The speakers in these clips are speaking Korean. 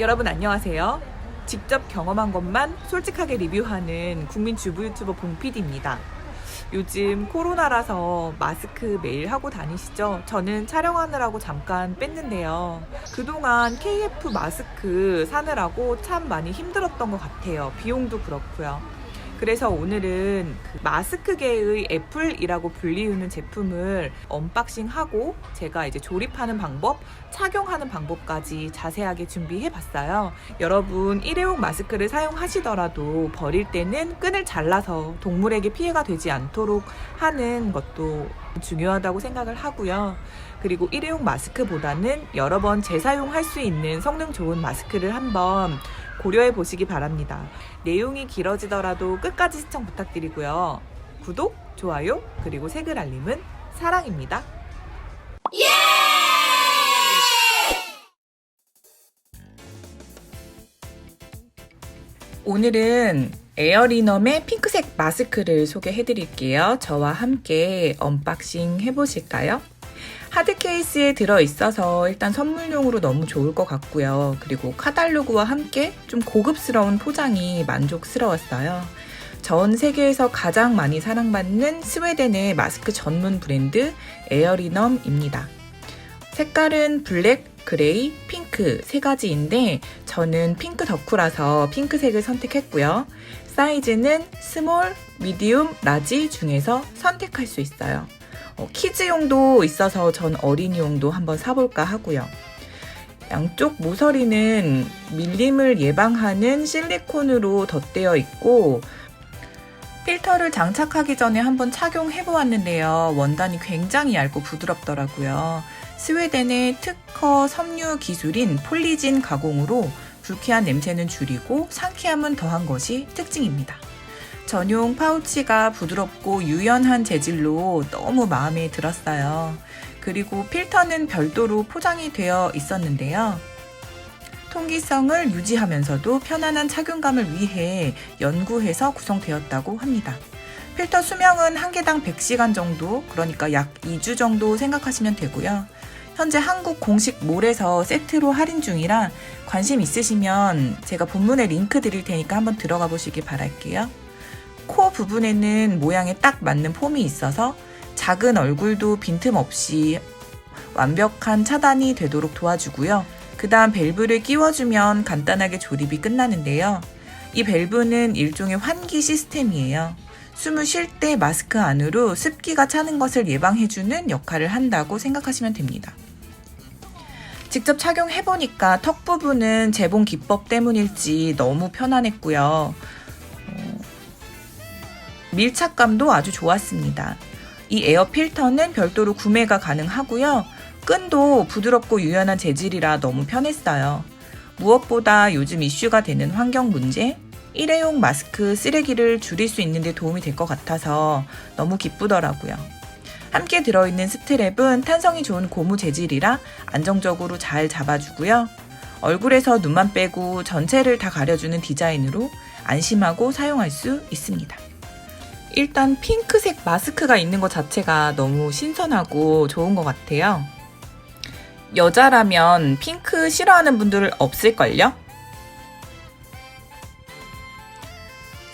여러분 안녕하세요. 직접 경험한 것만 솔직하게 리뷰하는 국민 주부 유튜버 봉PD입니다. 요즘 코로나라서 마스크 매일 하고 다니시죠? 저는 촬영하느라고 잠깐 뺐는데요. 그동안 KF 마스크 사느라고 참 많이 힘들었던 것 같아요. 비용도 그렇고요. 그래서 오늘은 그 마스크계의 애플이라고 불리우는 제품을 언박싱하고 제가 이제 조립하는 방법, 착용하는 방법까지 자세하게 준비해 봤어요. 여러분 일회용 마스크를 사용하시더라도 버릴 때는 끈을 잘라서 동물에게 피해가 되지 않도록 하는 것도 중요하다고 생각을 하고요. 그리고 일회용 마스크보다는 여러 번 재사용할 수 있는 성능 좋은 마스크를 한번 고려해 보시기 바랍니다. 내용이 길어지더라도 끝까지 시청 부탁드리고요. 구독, 좋아요, 그리고 색을 알림은 사랑입니다. 오늘은 에어리넘의 핑크색 마스크를 소개해 드릴게요. 저와 함께 언박싱 해보실까요? 하드 케이스에 들어 있어서 일단 선물용으로 너무 좋을 것 같고요. 그리고 카달로그와 함께 좀 고급스러운 포장이 만족스러웠어요. 전 세계에서 가장 많이 사랑받는 스웨덴의 마스크 전문 브랜드 에어리넘입니다. 색깔은 블랙, 그레이, 핑크 세 가지인데 저는 핑크 덕후라서 핑크색을 선택했고요. 사이즈는 스몰, 미디움, 라지 중에서 선택할 수 있어요. 어, 키즈용도 있어서 전 어린이용도 한번 사볼까 하고요. 양쪽 모서리는 밀림을 예방하는 실리콘으로 덧대어 있고 필터를 장착하기 전에 한번 착용해 보았는데요. 원단이 굉장히 얇고 부드럽더라고요. 스웨덴의 특허 섬유 기술인 폴리진 가공으로 불쾌한 냄새는 줄이고 상쾌함은 더한 것이 특징입니다. 전용 파우치가 부드럽고 유연한 재질로 너무 마음에 들었어요. 그리고 필터는 별도로 포장이 되어 있었는데요. 통기성을 유지하면서도 편안한 착용감을 위해 연구해서 구성되었다고 합니다. 필터 수명은 한 개당 100시간 정도, 그러니까 약 2주 정도 생각하시면 되고요. 현재 한국 공식 몰에서 세트로 할인 중이라 관심 있으시면 제가 본문에 링크 드릴 테니까 한번 들어가 보시기 바랄게요. 코 부분에는 모양에 딱 맞는 폼이 있어서 작은 얼굴도 빈틈없이 완벽한 차단이 되도록 도와주고요. 그 다음 밸브를 끼워주면 간단하게 조립이 끝나는데요. 이 밸브는 일종의 환기 시스템이에요. 숨을 쉴 때 마스크 안으로 습기가 차는 것을 예방해주는 역할을 한다고 생각하시면 됩니다. 직접 착용해보니까 턱 부분은 재봉 기법 때문일지 너무 편안했고요. 어, 밀착감도 아주 좋았습니다. 이 에어 필터는 별도로 구매가 가능하고요. 끈도 부드럽고 유연한 재질이라 너무 편했어요. 무엇보다 요즘 이슈가 되는 환경 문제, 일회용 마스크 쓰레기를 줄일 수 있는데 도움이 될 것 같아서 너무 기쁘더라고요. 함께 들어있는 스트랩은 탄성이 좋은 고무 재질이라 안정적으로 잘 잡아주고요. 얼굴에서 눈만 빼고 전체를 다 가려주는 디자인으로 안심하고 사용할 수 있습니다. 일단 핑크색 마스크가 있는 것 자체가 너무 신선하고 좋은 것 같아요. 여자라면 핑크 싫어하는 분들 없을걸요?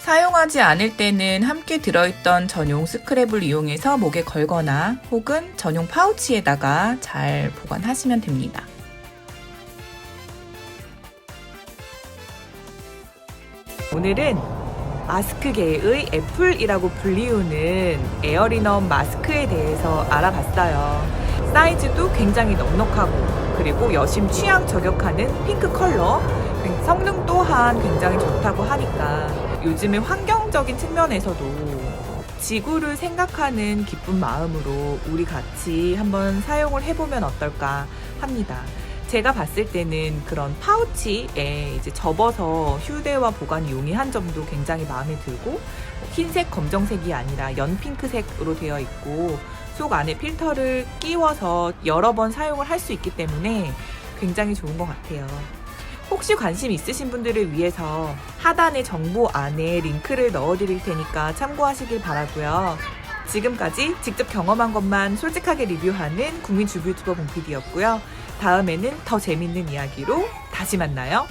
사용하지 않을 때는 함께 들어있던 전용 스크랩을 이용해서 목에 걸거나 혹은 전용 파우치에다가 잘 보관하시면 됩니다. 오늘은 마스크계의 애플이라고 불리우는 에어리넘 마스크에 대해서 알아봤어요. 사이즈도 굉장히 넉넉하고 그리고 여심 취향 저격하는 핑크 컬러 성능 또한 굉장히 좋다고 하니까 요즘에 환경적인 측면에서도 지구를 생각하는 기쁜 마음으로 우리 같이 한번 사용을 해보면 어떨까 합니다. 제가 봤을 때는 그런 파우치에 이제 접어서 휴대와 보관이 용이한 점도 굉장히 마음에 들고 흰색, 검정색이 아니라 연핑크색으로 되어 있고 속 안에 필터를 끼워서 여러 번 사용을 할 수 있기 때문에 굉장히 좋은 것 같아요. 혹시 관심 있으신 분들을 위해서 하단의 정보 안에 링크를 넣어 드릴 테니까 참고하시길 바라고요. 지금까지 직접 경험한 것만 솔직하게 리뷰하는 국민 주부 유튜버 봉PD였고요. 다음에는 더 재밌는 이야기로 다시 만나요.